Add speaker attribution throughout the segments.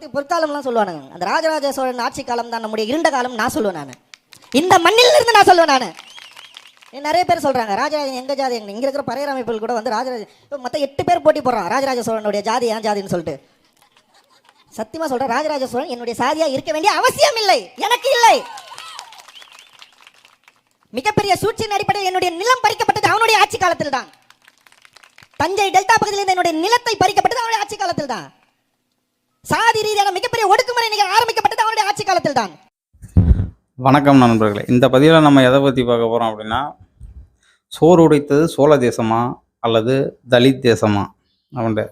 Speaker 1: பற்றி பொற்காலம்லாம் சொல்லுவானுங்க. அந்த ராஜராஜ சோழன் ஆட்சி காலம் தான் நம்முடைய இருண்ட காலம் நான் சொல்லுவேன் நான். இந்த மண்ணில் இருந்து நான் சொல்லுவேன் நான். நிறைய பேர் சொல்றாங்க ராஜராஜன் எங்கள் ஜாதி? எங்க இங்க இருக்கிற பறையர் அமைப்புகள் கூட வந்து ராஜராஜ மொத்தம் எட்டு பேர் போட்டி போடுறான் ராஜராஜ சோழனுடைய ஜாதி ஏன் ஜாதின்னு சொல்லிட்டு. சத்தியமாக சொல்றேன் ராஜராஜ சோழன் என்னுடைய சாதியாக இருக்க வேண்டிய அவசியம் இல்லை எனக்கு இல்லை. மிகப்பெரிய சூழ்ச்சியின் அடிப்படையில் என்னுடைய நிலம் பறிக்கப்பட்டது அவனுடைய ஆட்சி காலத்தில் தான் தஞ்சை டெல்டா பகுதியில் என்னுடைய நிலத்தை பறிக்கப்பட்டது அவனுடைய ஆட்சி காலத்தில் தான் சாதி ரீதியான மிகப்பெரிய ஒடுக்குமுறை நிகழ் ஆரம்பிக்கப்பட்டது அவருடைய ஆட்சி காலத்தில் தான்
Speaker 2: வணக்கம் நண்பர்களே. இந்த பதிவில் நம்ம எதை பற்றி பார்க்க போகிறோம் அப்படின்னா சோறு உடைத்தது சோழ தேசமா அல்லது தலித் தேசமா? அவன்ட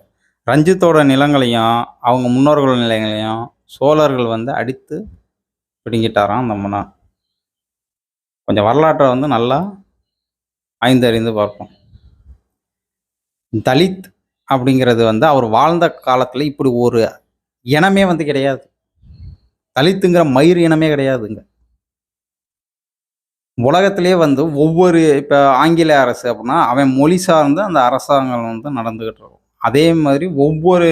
Speaker 2: ரஞ்சித்தோட நிலங்களையும் அவங்க முன்னோர்கள் நிலங்களையும் சோழர்கள் வந்து அடித்து பிடுங்கிட்டாராம் அந்த மன்னா. கொஞ்சம் வரலாற்றை வந்து நல்லா ஆய்ந்தறிந்து பார்ப்போம். தலித் அப்படிங்கிறது வந்து அவர் வாழ்ந்த காலத்தில் இப்படி ஒரு இனமே வந்து கிடையாது. தலித்துங்கிற மயிர் இனமே கிடையாதுங்க. உலகத்திலே வந்து ஒவ்வொரு இப்போ ஆங்கில அரசு அப்படின்னா அவன் மொழி சார்ந்து அந்த அரசாங்கம் வந்து நடந்துகிட்டு இருக்கும். அதே மாதிரி ஒவ்வொரு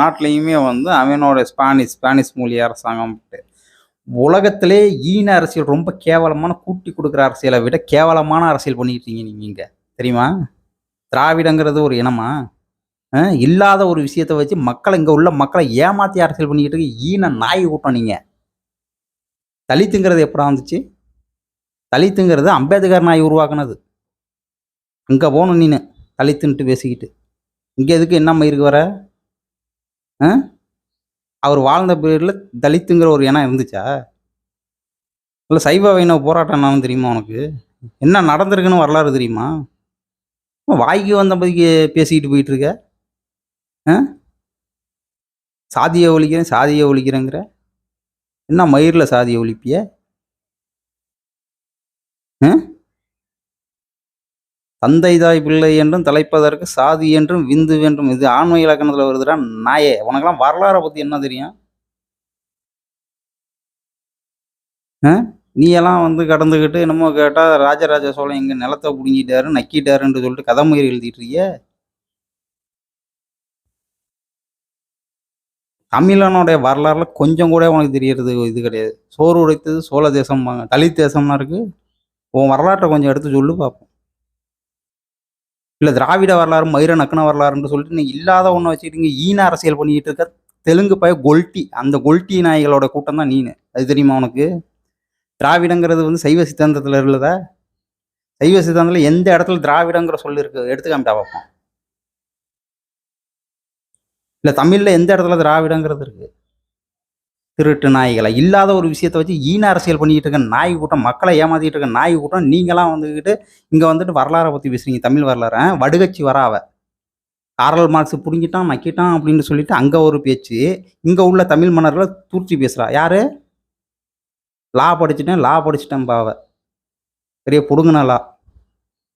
Speaker 2: நாட்டிலையுமே வந்து அவனோட ஸ்பானிஷ் ஸ்பானிஷ் மொழி அரசாங்கம் உலகத்திலே ஈன அரசியல் ரொம்ப கேவலமான கூட்டி கொடுக்குற அரசியலை விட கேவலமான அரசியல் பண்ணிக்கிட்டீங்க நீங்கள் தெரியுமா? திராவிடங்கிறது ஒரு இனமா? இல்லாத ஒரு விஷயத்தை வச்சு மக்களை இங்கே உள்ள மக்களை ஏமாத்தி அரசியல் பண்ணிக்கிட்டு இருக்கு? ஈன நாய் கூட்டம் நீங்கள் தலித்துங்கிறது எப்படா வந்துச்சு? தலித்துங்கிறது அம்பேத்கர் நாய் உருவாக்குனது. அங்கே போகணும் நீனு தலித்துன்ட்டு பேசிக்கிட்டு. இங்கே எதுக்கு என்ன மயிருக்கு வர? ஆ? அவர் வாழ்ந்த பீரியடில் தலித்துங்கிற ஒரு இனம் இருந்துச்சா? இல்லை சைவ வைணவ போராட்டம் என்னன்னு தெரியுமா உனக்கு? என்ன நடந்திருக்குன்னு வரலாறு தெரியுமா? வாய்க்கு வந்தபதிக்கு பேசிக்கிட்டு போயிட்டு இருக்க. சாதியை ஒழிக்கிறேன் சாதியை ஒழிக்கிறேங்கிற? என்ன மயிரில் சாதியை ஒழிப்பிய? தந்தை தாய் பிள்ளை என்றும் தலைப்பதற்கு சாதி என்றும் விந்து என்றும் இது ஆண்மை இலக்கணத்தில் வருதுடா நாயே. உனக்கெல்லாம் வரலாறை பற்றி என்ன தெரியும்? ஆ? நீ எல்லாம் வந்து கடந்துக்கிட்டு என்னமோ கேட்டால் ராஜராஜ சோழன் எங்க நிலத்தை பிடுங்கிட்டாரு நக்கிட்டாருன்னு சொல்லிட்டு கதை மயிர் எழுதிட்டு தமிழனுடைய வரலாறுல கொஞ்சம் கூட உனக்கு தெரியறது இது கிடையாது. சோறு உடைத்தது சோழ தேசம்பாங்க தலித் தேசம்னா இருக்கு. உன் வரலாற்றை கொஞ்சம் எடுத்து சொல்லு பார்ப்போம் இல்லை திராவிட வரலாறு மயிர நக்கன வரலாறுன்னு சொல்லிட்டு நீ இல்லாத ஒன்று வச்சுக்கிட்டு ஈன அரசியல் பண்ணிக்கிட்டு இருக்க தெலுங்கு பய கொல்ட்டி அந்த கொல்ட்டி நாய்களோட கூட்டம் தான் நீனு. அது தெரியுமா உனக்கு? திராவிடங்கிறது வந்து சைவ சித்தாந்தத்தில் இருக்குதா சைவ சித்தாந்தத்தில் எந்த இடத்துல திராவிடங்கிற சொல்லு இருக்கு? எடுத்துக்காமிட்டா பார்ப்போம் இல்லை தமிழில் எந்த இடத்துல திராவிடங்கிறது இருக்குது திருட்டு நாய்களை. இல்லாத ஒரு விஷயத்தை வச்சு ஈன அரசியல் பண்ணிக்கிட்டு இருக்க நாய் கூட்டம் மக்களை ஏமாத்திட்டு இருக்க நாய் கூட்டம் நீங்களாம் வந்துக்கிட்டு இங்கே வந்துட்டு வரலாறை பற்றி பேசுறீங்க தமிழ் வரலாறு. வடுகச்சி வராவ காரல் மார்க்ஸ் பிடுங்கிட்டான் மக்கிட்டான் அப்படின்னு சொல்லிட்டு அங்கே ஒரு பேச்சு இங்கே உள்ள தமிழ் மன்னர்களை தூர்ச்சி பேசுகிறா யார்? லா படிச்சுட்டேன் லா படிச்சுட்டேன் பாவ பெரிய புடுங்கின லா.